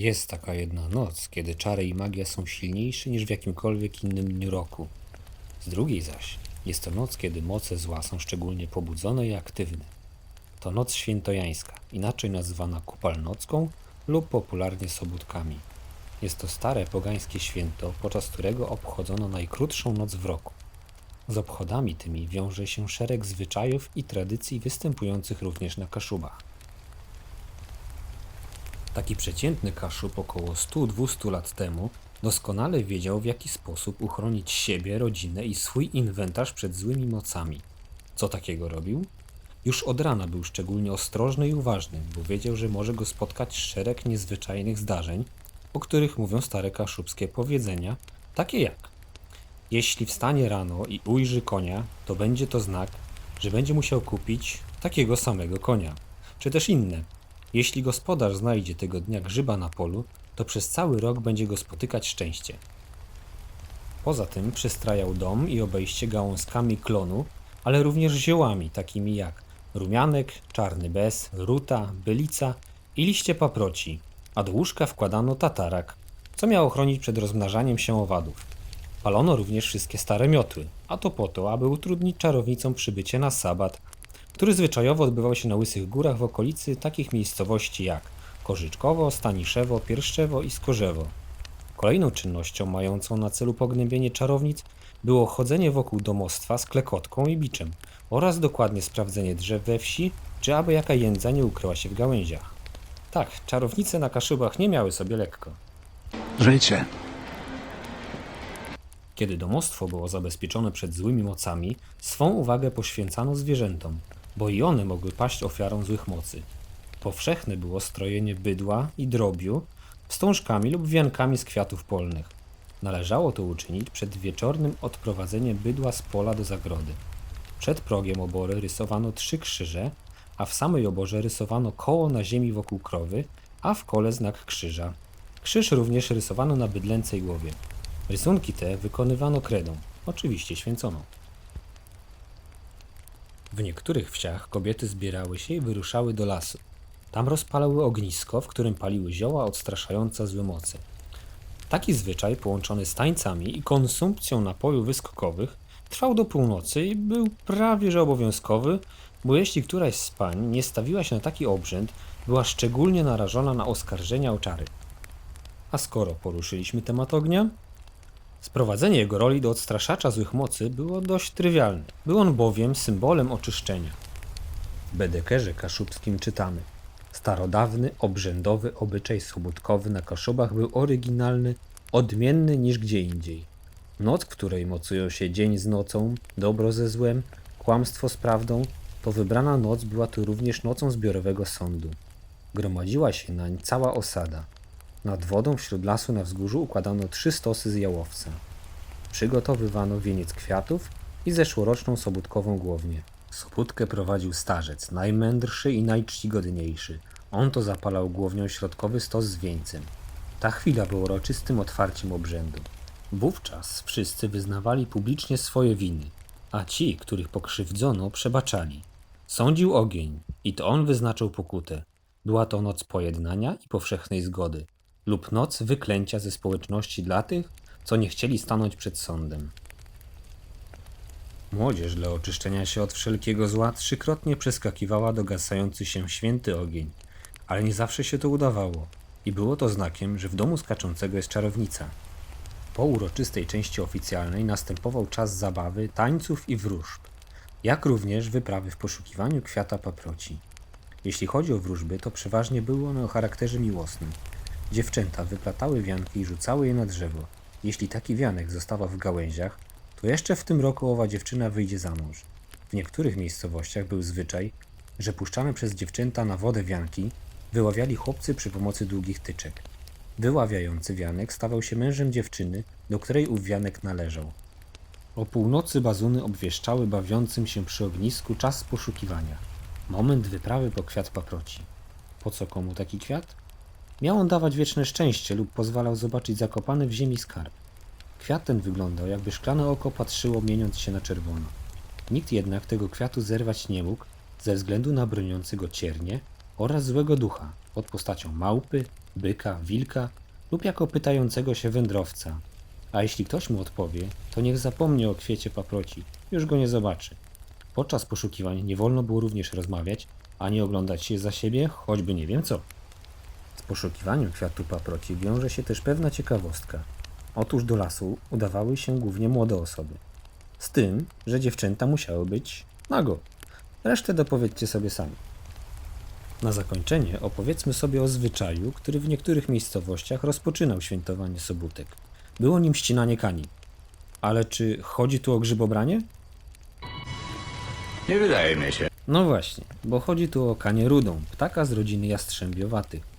Jest taka jedna noc, kiedy czary i magia są silniejsze niż w jakimkolwiek innym dniu roku. Z drugiej zaś jest to noc, kiedy moce zła są szczególnie pobudzone i aktywne. To noc świętojańska, inaczej nazywana kupalnocką lub popularnie sobótkami. Jest to stare pogańskie święto, podczas którego obchodzono najkrótszą noc w roku. Z obchodami tymi wiąże się szereg zwyczajów i tradycji występujących również na Kaszubach. Taki przeciętny Kaszub około 100-200 lat temu doskonale wiedział w jaki sposób uchronić siebie, rodzinę i swój inwentarz przed złymi mocami. Co takiego robił? Już od rana był szczególnie ostrożny i uważny, bo wiedział, że może go spotkać szereg niezwyczajnych zdarzeń, o których mówią stare kaszubskie powiedzenia, takie jak jeśli wstanie rano i ujrzy konia, to będzie to znak, że będzie musiał kupić takiego samego konia. Czy też inne. Jeśli gospodarz znajdzie tego dnia grzyba na polu, to przez cały rok będzie go spotykać szczęście. Poza tym przystrajał dom i obejście gałązkami klonu, ale również ziołami takimi jak rumianek, czarny bez, ruta, bylica i liście paproci, a do łóżka wkładano tatarak, co miało chronić przed rozmnażaniem się owadów. Palono również wszystkie stare miotły, a to po to, aby utrudnić czarownicom przybycie na sabat, który zwyczajowo odbywał się na Łysych Górach w okolicy takich miejscowości jak Korzyczkowo, Staniszewo, Pierszczewo i Skorzewo. Kolejną czynnością mającą na celu pognębienie czarownic było chodzenie wokół domostwa z klekotką i biczem oraz dokładnie sprawdzenie drzew we wsi, czy aby jaka jędza nie ukryła się w gałęziach. Tak, czarownice na Kaszubach nie miały sobie lekko. Życie. Kiedy domostwo było zabezpieczone przed złymi mocami, swą uwagę poświęcano zwierzętom, bo i one mogły paść ofiarą złych mocy. Powszechne było strojenie bydła i drobiu wstążkami lub wiankami z kwiatów polnych. Należało to uczynić przed wieczornym odprowadzeniem bydła z pola do zagrody. Przed progiem obory rysowano trzy krzyże, a w samej oborze rysowano koło na ziemi wokół krowy, a w kole znak krzyża. Krzyż również rysowano na bydlęcej głowie. Rysunki te wykonywano kredą, oczywiście święconą. W niektórych wsiach kobiety zbierały się i wyruszały do lasu. Tam rozpalały ognisko, w którym paliły zioła odstraszające złe moce. Taki zwyczaj, połączony z tańcami i konsumpcją napojów wyskokowych, trwał do północy i był prawie że obowiązkowy, bo jeśli któraś z pań nie stawiła się na taki obrzęd, była szczególnie narażona na oskarżenia o czary. A skoro poruszyliśmy temat ognia, Sprowadzenie jego roli do odstraszacza złych mocy było dość trywialne. Był on bowiem symbolem oczyszczenia. W Bedekerze kaszubskim czytamy Starodawny, obrzędowy obyczaj sobótkowy na Kaszubach był oryginalny, odmienny niż gdzie indziej. Noc, w której mocują się dzień z nocą, dobro ze złem, kłamstwo z prawdą, to wybrana noc była tu również nocą zbiorowego sądu. Gromadziła się nań cała osada. Nad wodą wśród lasu na wzgórzu układano trzy stosy z jałowca. Przygotowywano wieniec kwiatów i zeszłoroczną sobótkową głownię. Sobótkę prowadził starzec, najmędrszy i najczcigodniejszy. On to zapalał głownią środkowy stos z wieńcem. Ta chwila była uroczystym otwarciem obrzędu. Wówczas wszyscy wyznawali publicznie swoje winy, a ci, których pokrzywdzono, przebaczali. Sądził ogień i to on wyznaczył pokutę. Była to noc pojednania i powszechnej zgody, lub noc wyklęcia ze społeczności dla tych, co nie chcieli stanąć przed sądem. Młodzież dla oczyszczenia się od wszelkiego zła trzykrotnie przeskakiwała do gasający się święty ogień, ale nie zawsze się to udawało i było to znakiem, że w domu skaczącego jest czarownica. Po uroczystej części oficjalnej następował czas zabawy, tańców i wróżb, jak również wyprawy w poszukiwaniu kwiata paproci. Jeśli chodzi o wróżby, to przeważnie były one o charakterze miłosnym. Dziewczęta wyplatały wianki i rzucały je na drzewo. Jeśli taki wianek zostawał w gałęziach, to jeszcze w tym roku owa dziewczyna wyjdzie za mąż. W niektórych miejscowościach był zwyczaj, że puszczane przez dziewczęta na wodę wianki wyławiali chłopcy przy pomocy długich tyczek. Wyławiający wianek stawał się mężem dziewczyny, do której ów wianek należał. O północy bazuny obwieszczały bawiącym się przy ognisku czas poszukiwania. Moment wyprawy po kwiat paproci. Po co komu taki kwiat? Miał on dawać wieczne szczęście lub pozwalał zobaczyć zakopany w ziemi skarb. Kwiat ten wyglądał, jakby szklane oko patrzyło mieniąc się na czerwono. Nikt jednak tego kwiatu zerwać nie mógł ze względu na broniący go ciernie oraz złego ducha pod postacią małpy, byka, wilka lub jako pytającego się wędrowca. A jeśli ktoś mu odpowie, to niech zapomni o kwiecie paproci, już go nie zobaczy. Podczas poszukiwań nie wolno było również rozmawiać, ani oglądać się za siebie, choćby nie wiem co. Z poszukiwaniem kwiatu paproci wiąże się też pewna ciekawostka. Otóż do lasu udawały się głównie młode osoby. Z tym, że dziewczęta musiały być nago. Resztę dopowiedzcie sobie sami. Na zakończenie opowiedzmy sobie o zwyczaju, który w niektórych miejscowościach rozpoczynał świętowanie sobótek. Było nim ścinanie kani. Ale czy chodzi tu o grzybobranie? Nie wydaje mi się. No właśnie, bo chodzi tu o kanię rudą, ptaka z rodziny jastrzębiowatych.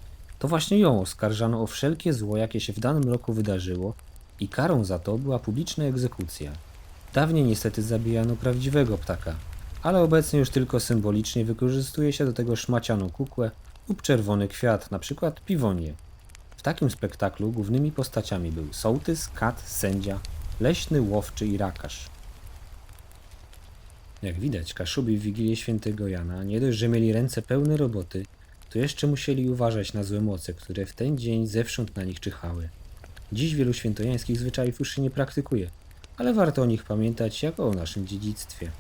To właśnie ją oskarżano o wszelkie zło, jakie się w danym roku wydarzyło i karą za to była publiczna egzekucja. Dawniej niestety zabijano prawdziwego ptaka, ale obecnie już tylko symbolicznie wykorzystuje się do tego szmacianą kukłę lub czerwony kwiat, przykład piwonię. W takim spektaklu głównymi postaciami były sołtys, kat, sędzia, leśny, łowczy i rakarz. Jak widać, Kaszubi w Wigilię Świętego Jana nie dość, że mieli ręce pełne roboty, to jeszcze musieli uważać na złe moce, które w ten dzień zewsząd na nich czyhały. Dziś wielu świętojańskich zwyczajów już się nie praktykuje, ale warto o nich pamiętać jako o naszym dziedzictwie.